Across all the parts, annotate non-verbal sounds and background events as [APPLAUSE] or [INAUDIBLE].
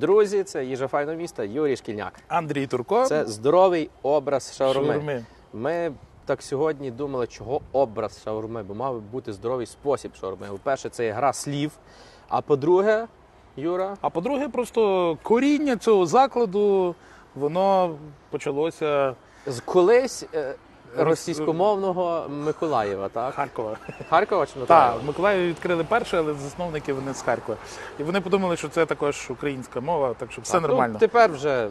Друзі, це їжа файного міста Юрій Шкільняк. Андрій Турко. Це здоровий образ шаурми. шаурми. Ми так сьогодні думали, чого образ шаурми, бо мав бути здоровий спосіб шаурми. По-перше, це є гра слів. А по-друге, Юра, А по-друге, просто коріння цього закладу, воно почалося з колись е, російськомовного Миколаєва, так? Харкова. Харкова чи Так, в Миколаєві відкрили перше, але засновники вони з Харкова. І вони подумали, що це також українська мова, так що все ну, нормально. тепер вже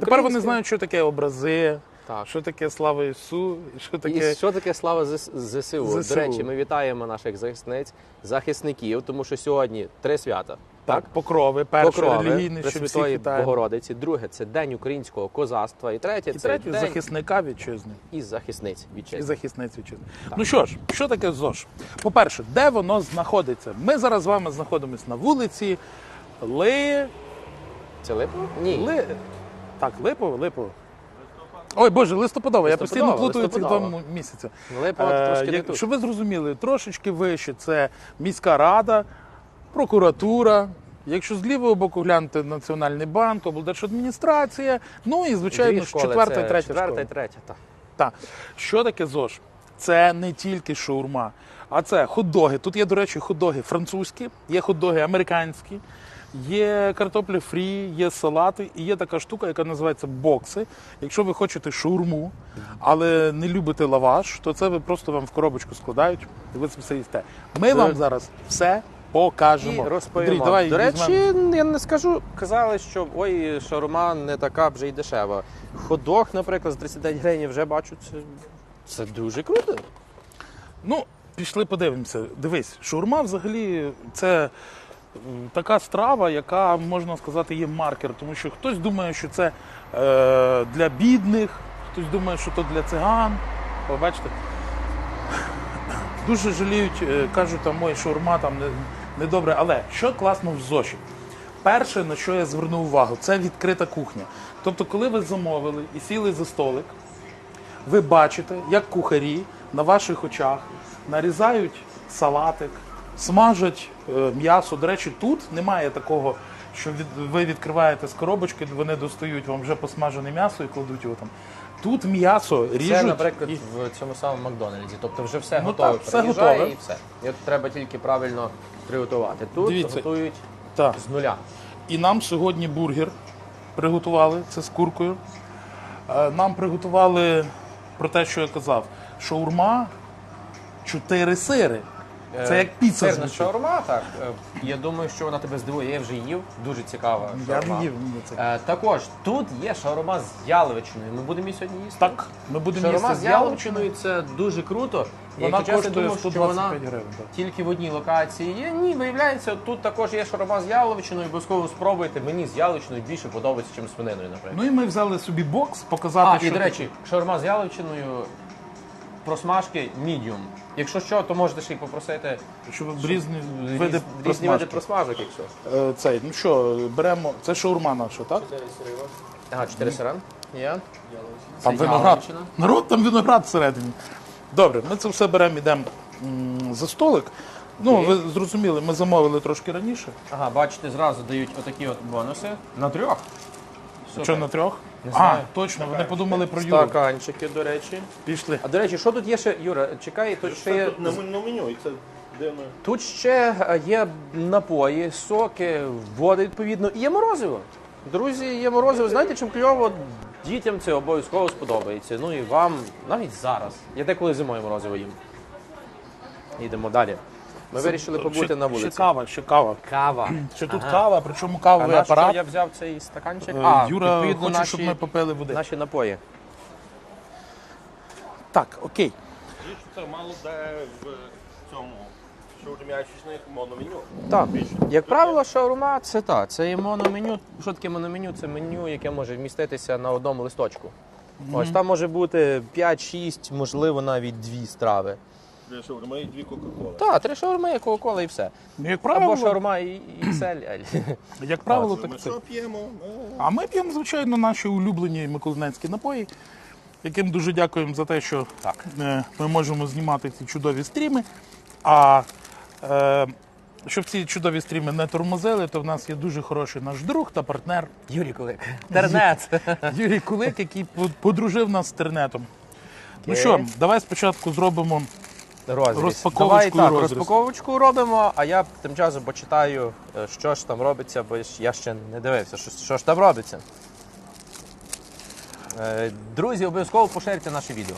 Тепер вони знають, що таке образи, Так. що таке слава Ісу, і що І таке. що таке слава ЗС- ЗСУ? До речі, ми вітаємо наших захисниць, захисників, тому що сьогодні три свята. Так, покрови, перше Покрови, релігійне, що Пресвятої вітаємо. Богородиці. Друге це День українського козацтва. І третє І це третє День захисника вітчизни. із захисниць І вітчизни. захисниць вітчизни. Ну що ж, що таке ЗОЖ? По-перше, де воно знаходиться? Ми зараз з вами знаходимося на вулиці Ли... Це липово? Ні. Ли... Так, Липово, Липово. Ой, Боже, листопадово, я постійно Листопадово, плутаю ці два листопадово. м- місяці. Липово Е, трошки не тут. Щоб ви зрозуміли, трошечки вище це міська рада, прокуратура. Якщо з лівого боку глянути Національний банк, облдержадміністрація, ну і звичайно школи, четверта це і третя четверта і третя. Так. Так. Що таке ЗОЖ? Це не тільки шаурма, а це хот-доги. Тут є, до речі, хот-доги французькі, є хот-доги американські, є картопля фрі, є салати і є така штука, яка називається бокси. Якщо ви хочете шаурму, але не любите лаваш, то це ви просто вам в коробочку складають і ви це все їсте. Ми вам зараз все покажемо. І розповімо. Андрій, давай До речі, візьмемо. я не скажу, казали, що ой, шаурма не така вже й дешева. Ходок, наприклад, з 39 гривень вже бачу, це, це дуже круто. Ну, пішли подивимося. Дивись, шаурма взагалі це така страва, яка, можна сказати, є маркер. Тому що хтось думає, що це е, для бідних, хтось думає, що то для циган. О, бачите? Дуже жаліють, е, кажуть, там ой, шаурма там не, не. Але що класно в ЗОШі? Перше, на що я звернув увагу, це відкрита кухня. Тобто, коли ви замовили і сіли за столик, ви бачите, як кухарі на ваших очах нарізають салатик, смажать е, м'ясо. До речі, тут немає такого, що від, ви відкриваєте з коробочки, вони достають вам вже посмажене м'ясо і кладуть його там. Тут м'ясо ріжуть. Це, наприклад, і- в цьому самому Макдональдсі. Тобто вже все Ну готове. так, все готове. і все. І от треба тільки правильно приготувати. Тут Дивіться. готують Так. з нуля. І нам сьогодні бургер приготували, це з куркою. Е, Нам приготували про те, що я казав, шаурма, чотири сири. Це як піца Сирна звучить. шаурма, так. Е, Я думаю, що вона тебе здивує. Я вже їв. Дуже цікава Я шаурма. не їв ні, це. Е, Також тут є шаурма з яловичиною. Ми будемо її сьогодні їсти. Так, ми будемо Шаурма їсти з яловичиною це дуже круто. Вона чесно, коштує думав, що 125 вона гривень. Так. тільки в одній локації є. Ні, виявляється, тут також є шаурма з яловичиною. Обов'язково спробуйте. Мені з яловичиною більше подобається, ніж свининою, наприклад. Ну і ми взяли собі бокс, показати, а, що і до речі, шаурма з яловичиною. Просмажки medium. Якщо що, то можете ще й попросити щоб різні різ- види різні види просмажки. просмажок, якщо. Е, Цей, ну що, беремо, це шаурма наша, так? Ага, чотири сира. Є. Там Це виноград. яловичина. Народ, там виноград всередині. Добре, ми це все беремо, йдемо за столик. Ну, ви зрозуміли, ми замовили трошки раніше. Ага, бачите, зразу дають отакі от бонуси. На трьох. Що на трьох? Не а, знаю. точно, вони подумали про Юру. Стаканчики, до речі. Пішли. А до речі, що тут є ще, Юра, чекай, тут ще є. Тут на, на меню, і це дивно. Тут ще е, є напої, соки, води, відповідно, і є морозиво. Друзі, є морозиво. Знаєте, чим кльово? Дітям це обов'язково сподобається. Ну і вам навіть зараз. Я деколи зимою морозиво їм. Йдемо далі. Ми вирішили побути ще, на Ще вулиці. кава, ще кава. Кава. [CLEARS THROAT] Ще тут Ага. кава, причому А кавовий на що я взяв цей стаканчик? Е, А, Юра відповідно, хоче, наші, щоб ми попили води. наші напої. Так, окей. Більше це мало де в цьому шаурмячечних мономеню. Так, Більше. як правило, шаурма це так. Це є мономеню. Що таке мономеню? Це меню, яке може вміститися на одному листочку. Ось там може бути 5-6, можливо, навіть дві страви. Для шаурми і дві кока-коли. Так, три шаурми, кока-кола і все. Ну, як Або правило, шаурма і, і XL. [LAUGHS] як правило, Ми так це. що п'ємо? А ми п'ємо, звичайно, наші улюблені миколинецькі напої, яким дуже дякуємо за те, що Так. е, ми можемо знімати ці чудові стріми. А е, щоб ці чудові стріми не тормозили, то в нас є дуже хороший наш друг та партнер Юрій Кулик. Тернець. [LAUGHS] Юрій Кулик, який по- подружив нас з тернетом. Ну що, давай спочатку зробимо. Розріз. Розпаковочку Давай так, розріз. розпаковочку робимо, а я тим часом почитаю, е, що ж там робиться, бо я ще не дивився, що, що ж там робиться. Е, Друзі, обов'язково поширте наше відео.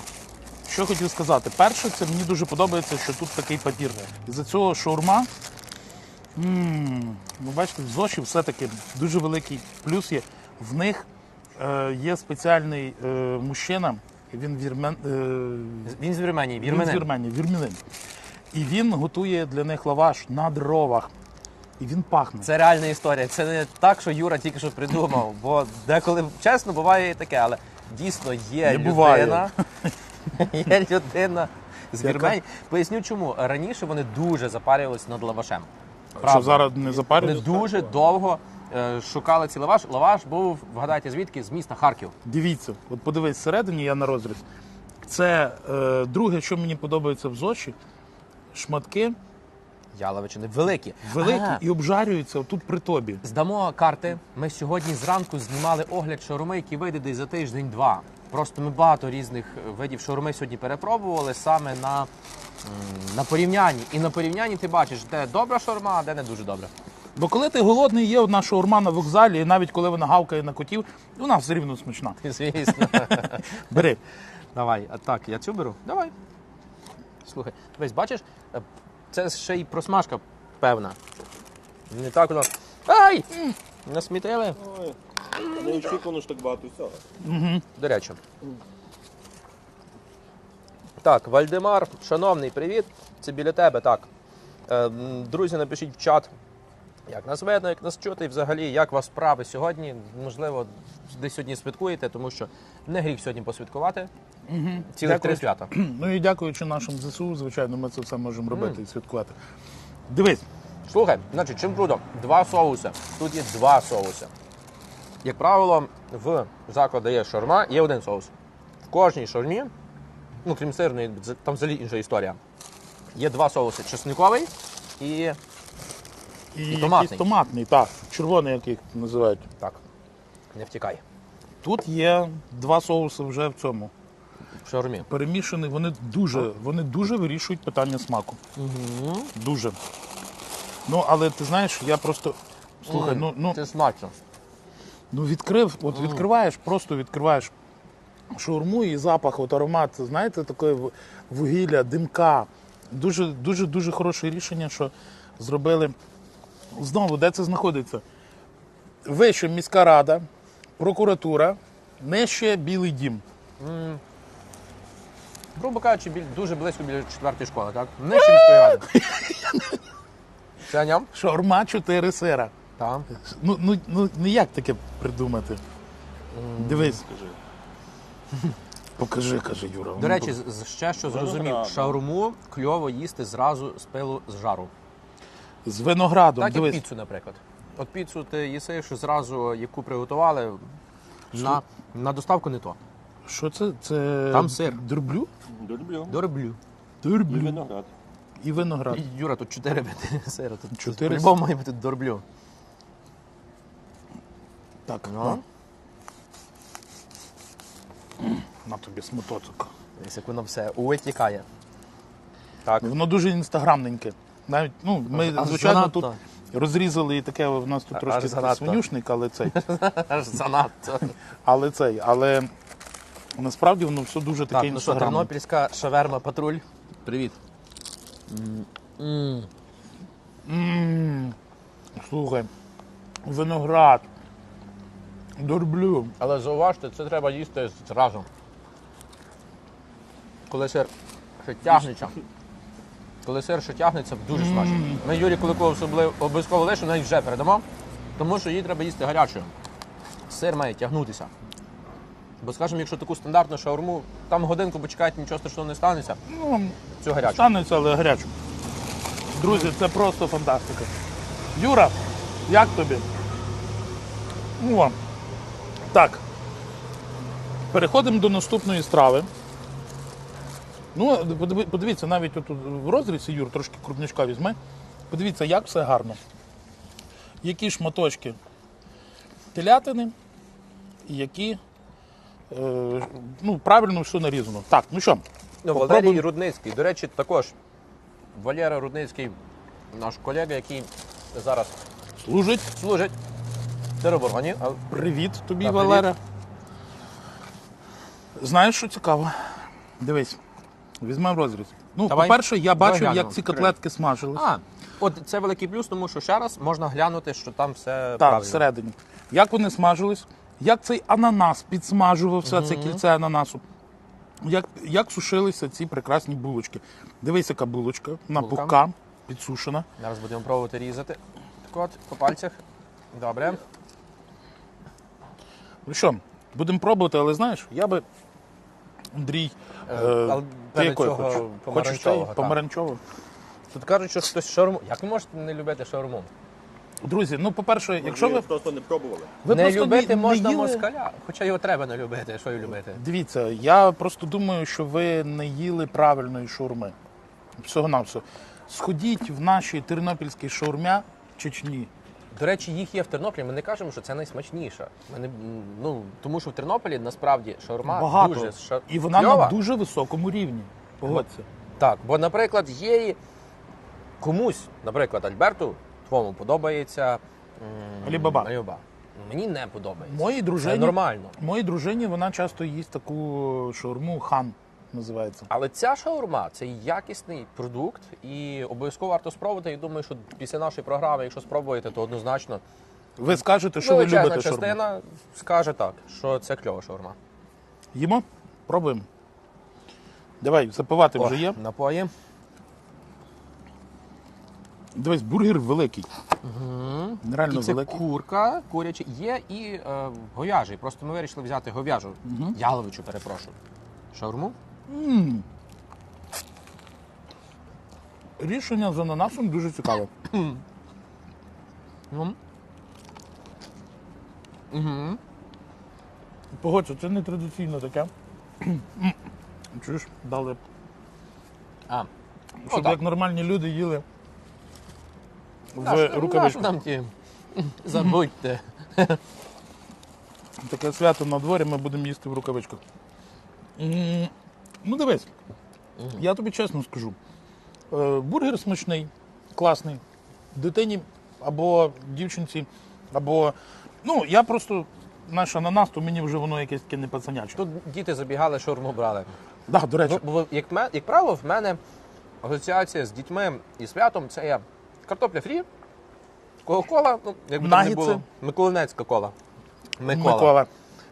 Що хотів сказати? Перше, це мені дуже подобається, що тут такий папір. Із-за цього шаурма. м, Ви бачите, в Зоші все-таки дуже великий плюс є. В них е, є спеціальний е, мужчина, він вірмен, е, Він з Вірменії, Він з вірменин. Вірменії, вірменин. І він готує для них лаваш на дровах. І він пахне. Це реальна історія. Це не так, що Юра тільки що придумав. Бо деколи чесно буває і таке, але дійсно є Не буває. людина. [LAUGHS] Є людина з Яка? Вірменії. Поясню чому. Раніше вони дуже запарювалися над лавашем. Що Правда. зараз не Вони запарюють? дуже довго шукали цей лаваш. Лаваш був, вгадайте звідки, з міста Харків. Дивіться, от подивись всередині, я на розріз. Це е, друге, що мені подобається в Зоші. Шматки Яловичини великі. великі Ага. і обжарюються отут при тобі. Здамо карти. Ми сьогодні зранку знімали огляд шаурми, який вийде десь за тиждень-два. Просто ми багато різних видів шаурми сьогодні перепробували саме на, м, на порівнянні. І на порівнянні ти бачиш, де добра шаурма, а де не дуже добра. Бо коли ти голодний, є одна шаурма на вокзалі, і навіть коли вона гавкає на котів, вона все рівно смачна. [LAUGHS] Звісно. [LAUGHS] Бери. Давай, а так, я цю беру. Давай. Слухай, весь бачиш, е, це ще й просмажка певна. Не так воно. Ай! Насмітили. Ой, неочікувано ж так багато всього. До речі. Так, Вальдемар, шановний, привіт. Це біля тебе, так. Е, Друзі, напишіть в чат, як нас видно, як нас чути, і взагалі, як вас справи сьогодні. Можливо, десь сьогодні святкуєте, тому що не гріх сьогодні посвяткувати. Цілих три свята. [CLEARS THROAT] Ну і дякуючи нашим ЗСУ, звичайно, ми це все можемо робити і святкувати. Дивись, Слухай, значить, чим круто? Два соуси. Тут є два соуси. Як правило, в закладі є шаурма, є один соус. В кожній шаурмі, ну крім сирної, там взагалі інша історія. Є два соуси: чесниковий і і, І томатний. якийсь томатний, так, червоний, як їх називають. так. Не втікай. Тут є два соуси вже в цьому. В шаурмі. Перемішані, вони дуже, вони дуже вирішують питання смаку. Угу. Дуже. Ну, але ти знаєш, я просто. Слухай, ну, ну, Це смачно. ну відкрив, от відкриваєш, просто відкриваєш шаурму і запах, от аромат, знаєте, таке в- вугілля, димка. Дуже, дуже, дуже хороше рішення, що зробили. Знову, де це знаходиться? Вище міська рада, прокуратура, нижче Білий дім. Грубо кажучи, біль- дуже близько біля четвертої школи, так? Нижче міської ради. [LAUGHS] Це ням? Шаурма 4 сира. Так. Ну, ну, ну, ну як таке придумати? Дивись. Покажи, [LAUGHS] каже Юра. До речі, з- з- ще що зрозумів, шаурму кльово їсти зразу з пилу з жару. З виноградом. Так і дивись. піцу, наприклад. От піцу ти їсиш зразу, яку приготували, на, на доставку не то. Що це? Це Там сир. Дурблю? Люблю. Дорблю. І Дурблю. виноград. І виноград. Юра, тут чотири види сиру. Тут Чотири по-любому має бути дорблю. Так, Ну. на. На тобі смотоцик. Як воно все витікає. Так. Воно дуже інстаграмненьке. Навіть, ну, ми, Аж звичайно, занадто. тут розрізали і таке, у нас тут трошки такий свинюшник, але цей. [LAUGHS] Аж занадто. Але цей. Але насправді воно все дуже таке Так, ну що, інстаграмне. тернопільська шаверма патруль. Привіт. М, Слухай, виноград, дурблю. Але зауважте, це треба їсти зразу. Коли сир ще тягнеться. Коли сир ще тягнеться, дуже смачно. Ми Юрі Куликову особливо обов'язково лише навіть вже передамо, тому що її треба їсти гарячою. Сир має тягнутися. Бо, скажімо, якщо таку стандартну шаурму, там годинку почекають, нічого страшного не станеться. Ну, Цю гарячу. станеться, але гарячу. Друзі, це просто фантастика. Юра, як тобі? Ну, вам. Так. Переходимо до наступної страви. Ну, подивіться, навіть отут в розрізі, Юр, трошки крупнячка візьми. Подивіться, як все гарно. Які шматочки телятини, і які е, ну, правильно все нарізано. Так, ну що, Ну, попробуємо. Валерій Рудницький. До речі, також Валера Рудницький, наш колега, який зараз служить. служить в теробороні. А Привіт тобі, Та, привіт. Валера. Знаєш, що цікаво? Дивись, візьмемо розріз. Ну, Давай. по-перше, я бачив, як ці котлетки смажились. А, от це великий плюс, тому що ще раз можна глянути, що там все Так, правильно. всередині. Як вони смажились, як цей ананас підсмажувався, це кільце ананасу. Як, як сушилися ці прекрасні булочки. Дивись, яка булочка, вона Булка. пухка, підсушена. Зараз будемо пробувати різати. Так от, по пальцях. Добре. Ну що, будемо пробувати, але знаєш, я би. Андрій, Е, е, але ти перед якої цього хочеш? Хочеш помаранчевого, так. помаранчового? Тут кажуть, що хтось шаурму. Як ви можете не любити шаурму? Друзі, ну по-перше, якщо ви, просто не пробували. ви не просто любити не, можна не їли... москаля, хоча його треба не любити. Що й любити? Дивіться, я просто думаю, що ви не їли правильної шаурми. Всього на все. Сходіть в наші тернопільські шаурмя в Чечні. До речі, їх є в Тернополі. Ми не кажемо, що це найсмачніша. Ми не, ну, тому що в Тернополі насправді шаурма Багато. дуже ша... І вона кльова. на дуже високому рівні. Погодься. Так, бо, наприклад, є комусь, наприклад, Альберту, твому подобається м, Алібаба. Алібаба. Мені не подобається. Моїй Це нормально. моїй дружині вона часто їсть таку шаурму хан називається. Але ця шаурма це якісний продукт, і обов'язково варто спробувати. І думаю, що після нашої програми, якщо спробуєте, то однозначно Ви скажете, що ви любите шаурму. частина скаже так, що це кльова шаурма. Їмо? Пробуємо. Давай, запивати вже є. Напої. Дивись, бургер великий. Нереально І це великий. курка, курячі. Є і е, говяжий. Просто ми вирішили взяти говяжу. Яловичу, перепрошую. Шаурму? Рішення з ананасом дуже цікаве. Ну, Погодься, це не традиційно таке. Чуєш, дали, а. щоб Отак. як нормальні люди їли в рукавичку. там ті. Забудьте. Таке свято на дворі, ми будемо їсти в рукавичках. Ну дивись, я тобі чесно скажу. Е, Бургер смачний, класний. Дитині або дівчинці, або. Ну, я просто наш ананас, то мені вже воно якесь таке не пацаняче. Тут діти забігали, шаурму брали. Да, до речі, бо, як, як правило, в мене асоціація з дітьми і святом це є картопля фрі, кока-кола, ну, якби там не було. Миколинецька кола. Микола. Микола.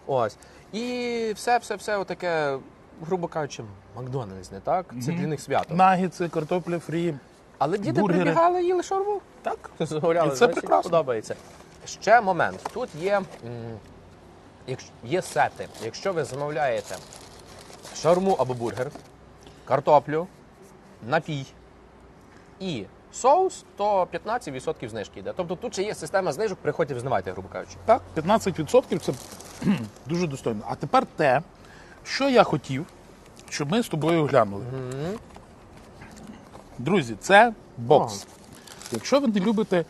Ось. І все, все, все отаке, грубо кажучи, Макдональдс, не так? Це для них свято. Нагіци, картопля фрі. Але діти бургери. прибігали, їли шаурму. Так. [LAUGHS] І це прекрасно. подобається. Ще момент. Тут є, м, якщо- є сети. Якщо ви замовляєте шаурму або бургер, картоплю, напій і соус, то 15% знижки йде. Тобто тут ще є система знижок, приходьте взнавайте, грубо кажучи. Так, 15% це кхм, [CLEARS THROAT] дуже достойно. А тепер те, що я хотів, щоб ми з тобою глянули. Друзі, це бокс. Якщо ви не любите,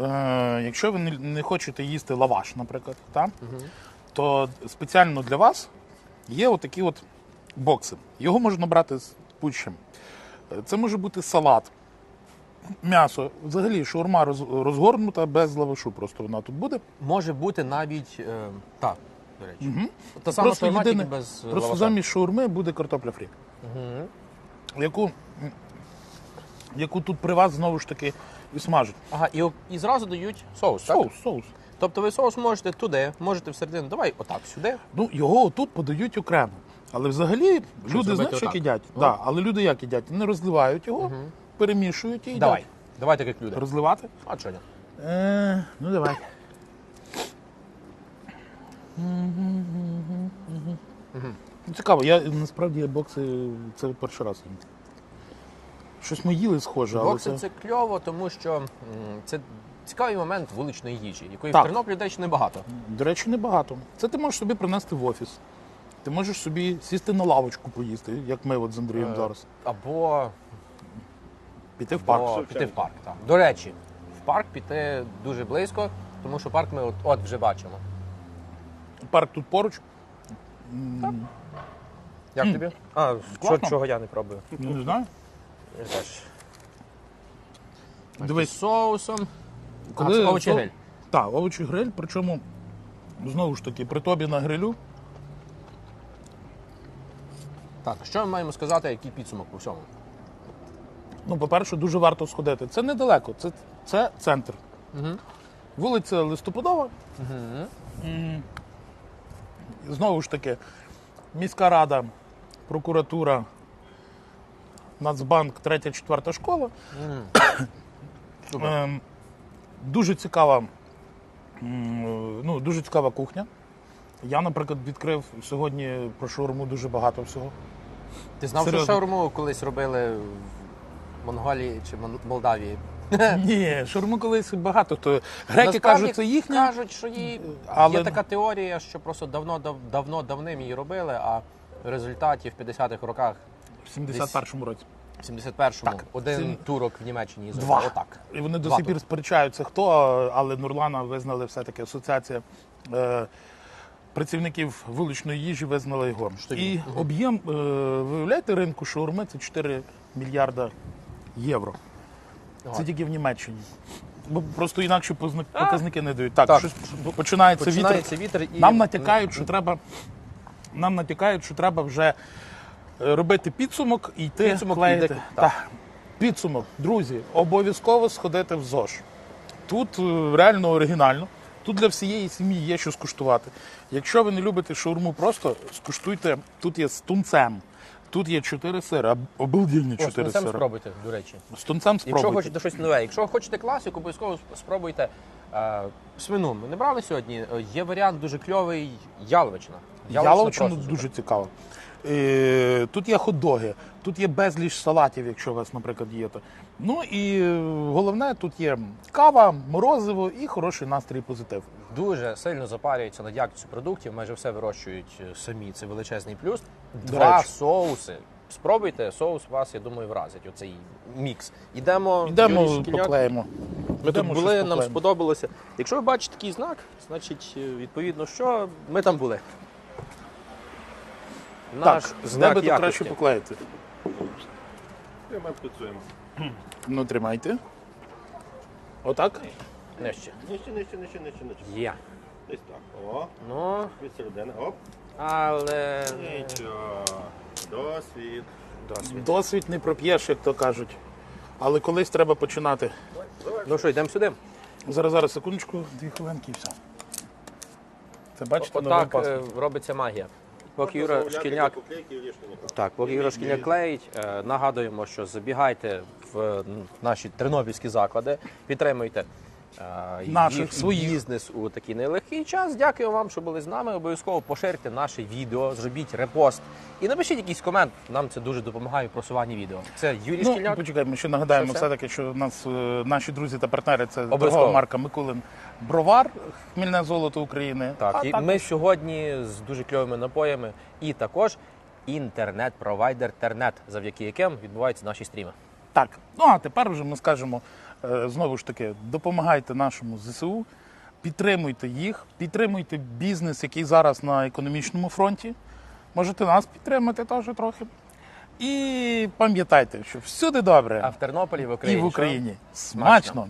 е, якщо ви не, хочете їсти лаваш, наприклад, та, то спеціально для вас є отакі от бокси. Його можна брати з будь-чим. Е, Це може бути салат, м'ясо. Взагалі шаурма розгорнута без лавашу. Просто вона тут буде. Може бути навіть е, так, до речі. Та сама Просто, шаурма, єдине, тільки без просто лаваша. замість шаурми буде картопля фрі. Яку, яку тут при вас знову ж таки і смажуть. Ага, і, і зразу дають соус, так? Соус, соус. Тобто ви соус можете туди, можете всередину, давай отак сюди. Ну, його отут подають окремо. Але взагалі люди зробити знаєш, як отак? їдять. Ну. Да, але люди як їдять? Не розливають його, перемішують і їдять. Давай. Давай так, як люди. Розливати? А чого ні? Е, ну давай. Ну, Цікаво, я насправді бокси це перший раз. їм. Щось ми їли схоже, але Бокси це... це кльово, тому що м, це цікавий момент вуличної їжі, якої Так. в Тернополі дещо небагато. До речі, небагато. Це ти можеш собі принести в офіс. Ти можеш собі сісти на лавочку поїсти, як ми от з Андрієм Е, зараз. Або Піти в парк. О, піти в парк. Так. До речі, в парк піти дуже близько, тому що парк ми от, от вже бачимо. Парк тут поруч. Як тобі? А, Класно. чого я не пробую? Ну, не знаю. Я теж. Дивись, З соусом. коли а, це овочі гриль. Так, овочі гриль, причому знову ж таки, при тобі на грилю. Так, що ми маємо сказати, який підсумок по всьому? Ну, по-перше, дуже варто сходити. Це недалеко, це, це центр. Вулиця Листопадова. М, Знову ж таки, міська рада, прокуратура, Нацбанк, третя, четверта школа. Супер. Ем, Дуже цікава, м, ну, дуже цікава кухня. Я, наприклад, відкрив сьогодні про шаурму дуже багато всього. Ти знав, серйозно. що шаурму колись робили в Монголії чи Мон- Молдавії? Ні, шаурму колись багато. То греки Насправді кажуть, це їхня. Кажуть, що її Але- є така теорія, що просто давно дав, давно давним її робили, а в результаті в 50-х роках, В 71-му році. в 71-му, Так, один це- турок в Німеччині зробив. Два. Отак. І вони до Два сих пір сперечаються, хто, але Нурлана визнали все-таки асоціація е, працівників вуличної їжі визнала його. І об'єм, е, виявляєте, ринку шаурми це 4 мільярда євро. Це тільки в Німеччині. Бо просто інакше показники не дають. Так, Так. щось починається, Починається вітер. вітер і Нам натякають, що треба. Нам натякають, що треба вже е, робити підсумок і йти Підсумок клеїти. йти, Так. Підсумок, друзі, обов'язково сходити в ЗОЖ. Тут е, реально оригінально. Тут для всієї сім'ї є що скуштувати. Якщо ви не любите шаурму, просто скуштуйте. Тут є з тунцем. Тут є чотири сири, об- обалденні О, чотири тунцем сири. спробуйте, до речі. З тунцем Якщо хочете щось нове, якщо хочете класику, обов'язково спробуйте е, свину. Ми не брали сьогодні. Е, Є варіант дуже кльовий яловичина. Яловичина просто дуже цікаво. Е, Тут є хот-доги, тут є безліч салатів, якщо у вас, наприклад, є. то. Ну і е, головне, тут є кава, морозиво і хороший настрій позитив. дуже сильно запарюються над якістю продуктів, майже все вирощують е, самі. Це величезний плюс. Два речі. соуси. Спробуйте, соус вас, я думаю, вразить. Оцей мікс. Ідемо, Юрій Йдемо Шкільняк. поклеїмо. Ми тут Йдемо, були, щось нам поклеїмо. сподобалося. Якщо ви бачите такий знак, значить, е, відповідно, що ми там були. Наш Так, з знак тебе якості. краще поклеїти. І ми працюємо. Ну, тримайте. Отак? Нижче. Нижче, нижче, нижче, нижче, нижче. Є. Десь так. О, Ну, від середини. Оп. але Нічого. Досвід. досвід. Досвід не проп'єш, як то кажуть. Але колись треба починати. Ну що, йдемо сюди. Зараз, зараз, секундочку, дві хвилинки і все. Це бачите, новий Отак паспорт. е, робиться магія. Поки Юра Шкільняк. Так, поки Юра Шкільняк клеїть, е, нагадуємо, що забігайте в е, наші тернопільські заклади, підтримуйте Наших, їх своїх. бізнес у такий нелегкий час. Дякую вам, що були з нами. Обов'язково поширте наше відео, зробіть репост і напишіть якийсь комент. Нам це дуже допомагає в просуванні відео. Це Юрій Ну, Шкільняк. почекай, ми ще нагадаємо Все, все-таки, що нас е, наші друзі та партнери це торгова марка Микулин Бровар, хмільне золото України. Так, а і також ми сьогодні з дуже кльовими напоями, і також інтернет-провайдер Тернет, завдяки яким відбуваються наші стріми. Так, ну а тепер вже ми скажемо знову ж таки: допомагайте нашому ЗСУ, підтримуйте їх, підтримуйте бізнес, який зараз на економічному фронті. Можете нас підтримати теж трохи. І пам'ятайте, що всюди добре А в Тернополі в і Україні в що? Україні Смачно. смачно.